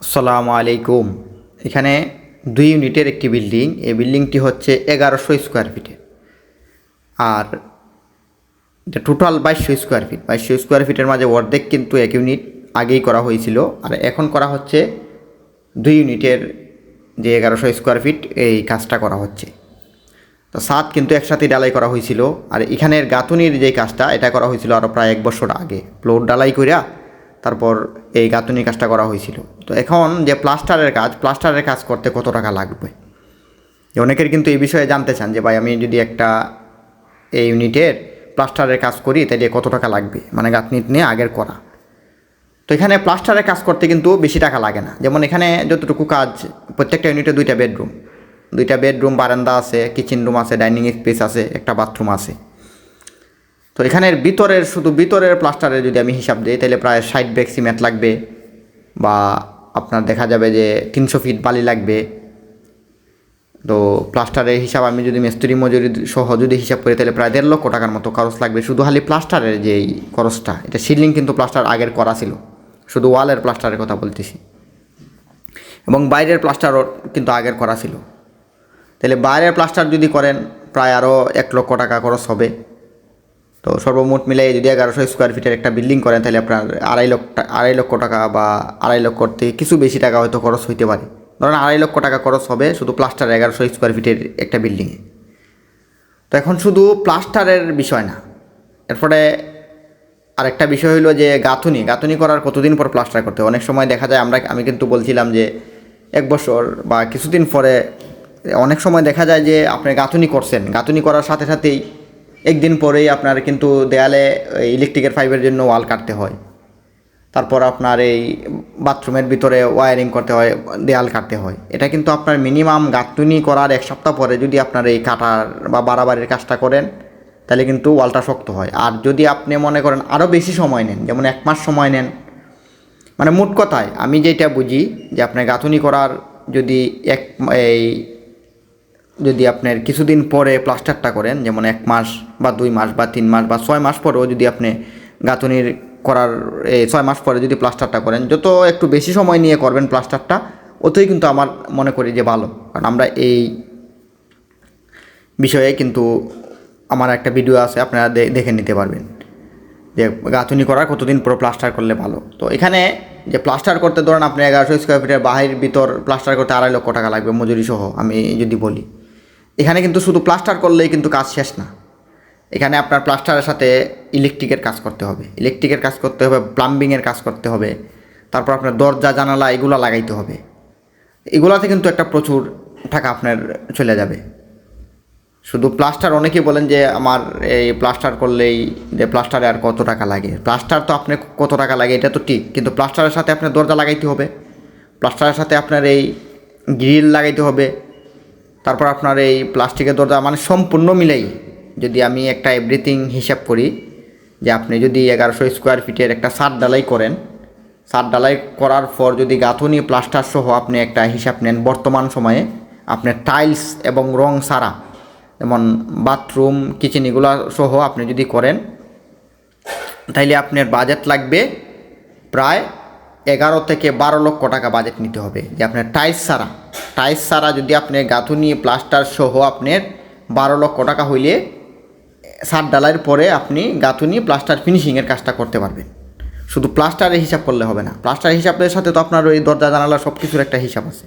আসসালামু আলাইকুম। এখানে দুই ইউনিটের একটি বিল্ডিং, এই বিল্ডিংটি হচ্ছে এগারোশো স্কোয়ার ফিটের আর এটা টোটাল বাইশশো স্কোয়ার ফিট। বাইশশো স্কোয়ার ফিটের মাঝে অর্ধেক কিন্তু এক ইউনিট আগেই করা হয়েছিল। আর এখন করা হচ্ছে দুই ইউনিটের যে এগারোশো স্কোয়ার ফিট, এই কাজটা করা হচ্ছে। তো সাত কিন্তু একসাথে ডালাই করা হয়েছিল। আর এখানের গাঁথুনির যে কাজটা, এটা করা হয়েছিল আরও প্রায় এক বছর আগে। ফ্লোর ডালাই কইরা তারপর এই গাঁথুনি কাজটা করা হয়েছিল। তো এখন যে প্লাস্টারের কাজ প্লাস্টারের কাজ করতে কত টাকা লাগবে? অনেকের কিন্তু এই বিষয়ে জানতে চান যে, ভাই, আমি যদি একটা এই ইউনিটের প্লাস্টারের কাজ করি তাহলে কত টাকা লাগবে? মানে গাঁথনি নিয়ে আগের করা। তো এখানে প্লাস্টারের কাজ করতে কিন্তু বেশি টাকা লাগে না। যেমন এখানে যতটুকু কাজ, প্রত্যেকটা ইউনিটে দুইটা বেডরুম। দুইটা বেডরুম, বারান্দা আছে, কিচেন রুম আছে, ডাইনিং স্পেস আছে, একটা বাথরুম আছে। তো এখানের ভিতরের, শুধু ভিতরের প্লাস্টারের যদি আমি হিসাব দিই, তাহলে প্রায় ষাট ব্যাগ সিমেন্ট লাগবে বা আপনার দেখা যাবে যে তিনশো ফিট বালি লাগবে। তো প্লাস্টারের হিসাব আমি যদি মিস্ত্রি মজুরি সহ যদি হিসাব করি, তাহলে প্রায় দেড় লক্ষ টাকার মতো খরচ লাগবে। শুধু খালি প্লাস্টারের যেই খরচটা, এটা সিলিং কিন্তু প্লাস্টার আগের করা ছিল। শুধু ওয়ালের প্লাস্টারের কথা বলতেছি। এবং বাইরের প্লাস্টারও কিন্তু আগের করা ছিল। তাহলে বাইরের প্লাস্টার যদি করেন, প্রায় আরও এক লক্ষ টাকা খরচ হবে। তো সর্বমোট মিলাই যদি এগারোশো স্কোয়ার ফিটের একটা বিল্ডিং করেন, তাহলে আপনার আড়াই লক্ষ আড়াই লক্ষ টাকা বা আড়াই লক্ষ থেকে কিছু বেশি টাকা হয়তো খরচ হইতে পারে। ধরেন আড়াই লক্ষ টাকা খরচ হবে শুধু প্লাস্টার এগারোশো স্কোয়ার ফিটের একটা বিল্ডিংয়ে তো এখন শুধু প্লাস্টারের বিষয় না, এরপরে আরেকটা বিষয় হলো যে গাঁথুনি গাঁথুনি করার কতদিন পর প্লাস্টার করতে অনেক সময় দেখা যায় আমরা, আমি কিন্তু বলছিলাম যে এক বছর বা কিছুদিন পরে, অনেক সময় দেখা যায় যে আপনি গাঁথুনি করছেন, গাঁথুনি করার সাথে সাথেই একদিন পরেই আপনার কিন্তু দেয়ালে ইলেকট্রিকের পাইপের জন্য ওয়াল কাটতে হয়। তারপর আপনার এই বাথরুমের ভিতরে ওয়ারিং করতে হয়, দেয়াল কাটতে হয়। এটা কিন্তু আপনার মিনিমাম গাঁথুনি করার এক সপ্তাহ পরে যদি আপনার এই কাটার বা বাড়াবাড়ির কাজটা করেন, তাহলে কিন্তু ওয়ালটা শক্ত হয়। আর যদি আপনি মনে করেন আরও বেশি সময় নেন, যেমন এক মাস সময় নেন মানে মোট কথায় আমি যেটা বুঝি যে আপনার গাঁথুনি করার যদি এক এই যদি আপনার কিছুদিন পরে প্লাস্টারটা করেন, যেমন এক মাস বা দুই মাস বা তিন মাস বা ছয় মাস পরেও যদি আপনি গাঁথুনির করার এই ছয় মাস পরে যদি প্লাস্টারটা করেন, যত একটু বেশি সময় নিয়ে করবেন প্লাস্টারটা, অতই কিন্তু আমার মনে করি যে ভালো। কারণ আমরা এই বিষয়ে কিন্তু আমার একটা ভিডিও আছে, আপনারা দেখে নিতে পারবেন। যে গাঁথুনি করার কতদিন পর প্লাস্টার করলে ভালো। তো এখানে যে প্লাস্টার করতে ধরেন আপনি এগারোশো স্কোয়ার ফিটের বাহির ভিতর প্লাস্টার করতে আড়াই লক্ষ টাকা লাগবে মজুরি সহ আমি যদি বলি। এখানে কিন্তু শুধু প্লাস্টার করলেই কিন্তু কাজ শেষ না। এখানে আপনার প্লাস্টারের সাথে ইলেকট্রিকের কাজ করতে হবে। ইলেকট্রিকের কাজ করতে হবে প্লাম্বিংয়ের কাজ করতে হবে, তারপর আপনার দরজা, জানালা, এগুলো লাগাইতে হবে। এগুলাতে কিন্তু একটা প্রচুর টাকা আপনার চলে যাবে। শুধু প্লাস্টার অনেকেই বলেন যে আমার এই প্লাস্টার করলেই যে প্লাস্টারে আর কত টাকা লাগে। প্লাস্টার তো আপনি কত টাকা লাগে, এটা তো ঠিক, কিন্তু প্লাস্টারের সাথে আপনার দরজা লাগাইতে হবে। প্লাস্টারের সাথে আপনার এই গ্রিল লাগাইতে হবে। তারপর আপনার এই প্লাস্টিকের দরজা মানে সম্পূর্ণ মিলেই যদি আমি একটা এভরিথিং হিসাব করি, যে আপনি যদি এগারোশো স্কোয়ার ফিটের একটা সাত ডালাই করেন সাত ডালাই করার পর যদি গাঁথুনি প্লাস্টার সহ আপনি একটা হিসাব নেন বর্তমান সময়ে, আপনার টাইলস এবং রং সারা, যেমন বাথরুম কিচেন এগুলো সহ আপনি যদি করেন, তাইলে আপনার বাজেট লাগবে প্রায় এগারো থেকে বারো লক্ষ টাকা বাজেট নিতে হবে, যে আপনার টাইলস ছাড়া টাইলস ছাড়া যদি আপনি গাঁথুনি, প্লাস্টার সহ আপনার বারো লক্ষ টাকা হইলে সাত ডালাইয়ের পরে আপনি গাঁথুনি, প্লাস্টার ফিনিশিংয়ের কাজটা করতে পারবেন। শুধু প্লাস্টারের হিসাব করলে হবে না। প্লাস্টার হিসাবের সাথে তো আপনার ওই দরজা, জানালা সব কিছুর একটা হিসাব আছে।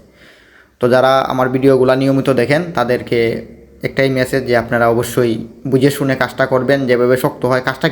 তো যারা আমার ভিডিওগুলো নিয়মিত দেখেন, তাদেরকে একটাই মেসেজ যে আপনারা অবশ্যই বুঝে শুনে কাজটা করবেন, যেভাবে শক্ত হয় কাজটা